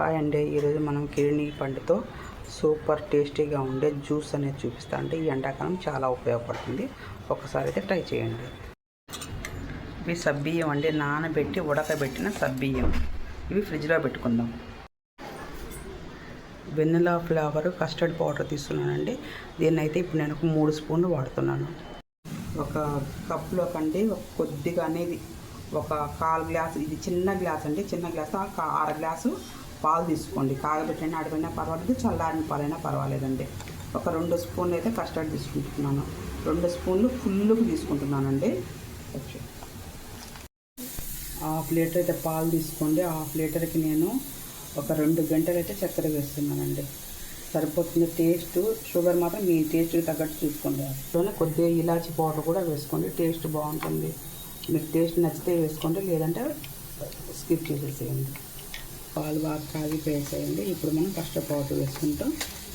Hi అండి. ఈరోజు మనం కిరణి పండుతో సూపర్ టేస్టీగా ఉండే జ్యూస్ అనేది చూపిస్తా. అంటే ఈ ఎండాకాలం చాలా ఉపయోగపడుతుంది. ఒకసారి అయితే ట్రై చేయండి. ఇవి సబ్బియ్యం అండి. నానబెట్టి ఉడకబెట్టిన సబ్బియ్యం. ఇవి ఫ్రిడ్జ్లో పెట్టుకుందాం. వెన్నెలా ఫ్లేవర్ కస్టర్డ్ పౌడర్ తీసుకున్నానండి దీన్ని అయితే ఇప్పుడు నేను ఒక మూడు స్పూన్లు వాడుతున్నాను. ఒక కప్లో కండి కొద్దిగా అనేది ఒక కాల్ గ్లాస్. ఇది చిన్న గ్లాస్ అండి. చిన్న గ్లాస్ ఒక అర గ్లాసు పాలు తీసుకోండి. కాగబెట్టండి. అడిపోయినా పర్వాలేదు. చల్లారిన పాలైనా పర్వాలేదండి. ఒక రెండు స్పూన్లు అయితే కస్టర్డ్ తీసుకుంటున్నాను. రెండు స్పూన్లు ఫుల్గా తీసుకుంటున్నానండి. హాఫ్ లీటర్ అయితే పాలు తీసుకోండి. హాఫ్ లీటర్కి నేను ఒక రెండు గంటలు అయితే చక్కెర వేస్తున్నానండి. సరిపోతుంది టేస్ట్ షుగర్ మాత్రం మీ టేస్ట్కి తగ్గట్టు చూసుకోండి. అందులోనే కొద్దిగా ఇలాచి పౌడర్ కూడా వేసుకోండి. టేస్ట్ బాగుంటుంది. మీకు టేస్ట్ నచ్చితే వేసుకోండి. లేదంటే స్కిప్ చేసేసేయండి. పాలు బాగా కాగి వేసేయండి ఇప్పుడు మనం ఫస్ట్ పౌడర్ వేసుకుంటూ.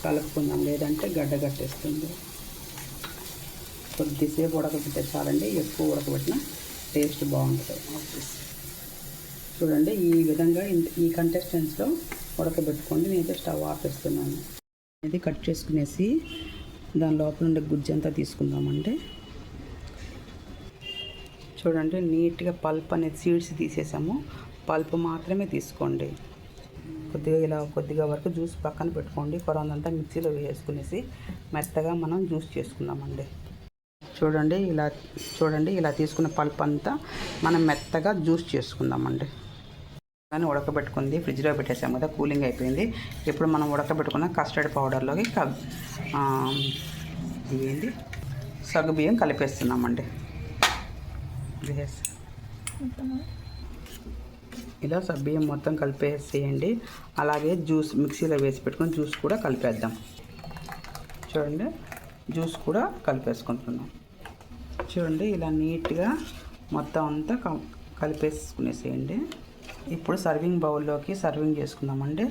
కలుపుకుందాం. లేదంటే గడ్డ కట్టేస్తుంది. కొద్దిసేపు ఉడకబెట్టే చాలండి. ఎక్కువ ఉడకబెట్టిన టేస్ట్ బాగుంటుంది. చూడండి ఈ విధంగా ఈ కంటెస్టెంట్స్లో ఉడకబెట్టుకోండి నేనైతే స్టవ్ ఆపేస్తున్నాను. అనేది కట్ చేసుకునేసి దాని లోపల ఉండే గుజ్జు అంతా తీసుకుందామండి. చూడండి నీట్గా పల్ప్ అనేది సీడ్స్ తీసేసాము. పల్ప్ మాత్రమే తీసుకోండి. కొద్దిగా ఇలా కొద్దిగా వరకు జ్యూస్ పక్కన పెట్టుకోండి. కొరందంతా మిక్సీలో వేసుకునేసి మెత్తగా మనం జ్యూస్ చేసుకుందామండి. చూడండి ఇలా చూడండి ఇలా తీసుకున్న పల్ప్ అంతా మనం మెత్తగా జ్యూస్ చేసుకుందామండి. కానీ ఉడకబెట్టుకుంది. ఫ్రిడ్జ్లో పెట్టేసాం కదా కూలింగ్ అయిపోయింది. ఇప్పుడు మనం ఉడకబెట్టుకున్న కస్టర్డ్ పౌడర్లోకి క సగ్గు బియ్యం కలిపేస్తున్నామండి. వేసి ఇలా సబ్బియ్యం మొత్తం కలిపేసేయండి. అలాగే జ్యూస్ మిక్సీలో వేసి పెట్టుకొని జ్యూస్ కూడా కలిపేద్దాం. చూడండి జ్యూస్ కూడా కలిపేసుకుంటున్నాం. చూడండి ఇలా నీట్గా మొత్తం అంతా క- కలిపేసుకునేసేయండి. ఇప్పుడు సర్వింగ్ బౌల్లోకి సర్వింగ్ చేసుకుందామండి.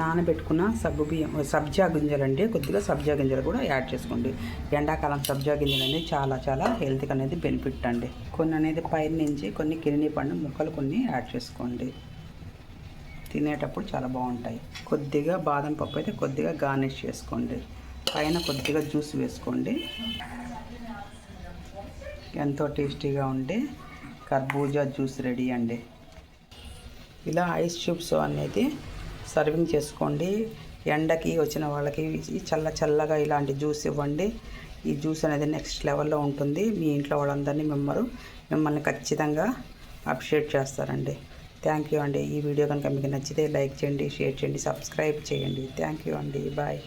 నానబెట్టుకున్న సగ్గు బియ్యం సబ్జా గింజలండి కొద్దిగా సబ్జా గింజలు కూడా యాడ్ చేసుకోండి. ఎండాకాలం సబ్జా గింజలు అనేది చాలా చాలా హెల్త్కి అనేది బెనిఫిట్ అండి. కొన్ని అనేది పైన నుంచి కొన్ని కిరిని పండు ముక్కలు కొన్ని యాడ్ చేసుకోండి. తినేటప్పుడు చాలా బాగుంటాయి. కొద్దిగా బాదం పప్పు అయితే కొద్దిగా గార్నిష్ చేసుకోండి. పైన కొద్దిగా జ్యూస్ వేసుకోండి. ఎంతో టేస్టీగా ఉండే కర్బూజా జ్యూస్ రెడీ అండి. ఇలా ఐస్ ట్యూబ్స్ అనేది సర్వింగ్ చేసుకోండి. ఎండకి వచ్చిన వాళ్ళకి చల్ల చల్లగా ఇలాంటి జ్యూస్ ఇవ్వండి. ఈ జ్యూస్ అనేది నెక్స్ట్ లెవెల్లో ఉంటుంది. మీ ఇంట్లో వాళ్ళందరినీ మిమ్మల్ని మిమ్మల్ని ఖచ్చితంగా అప్రిషియేట్ చేస్తారండి. థ్యాంక్ యూ అండి. ఈ వీడియో కనుక మీకు నచ్చితే లైక్ చేయండి షేర్ చేయండి సబ్స్క్రైబ్ చేయండి. థ్యాంక్ యూ అండి. బాయ్.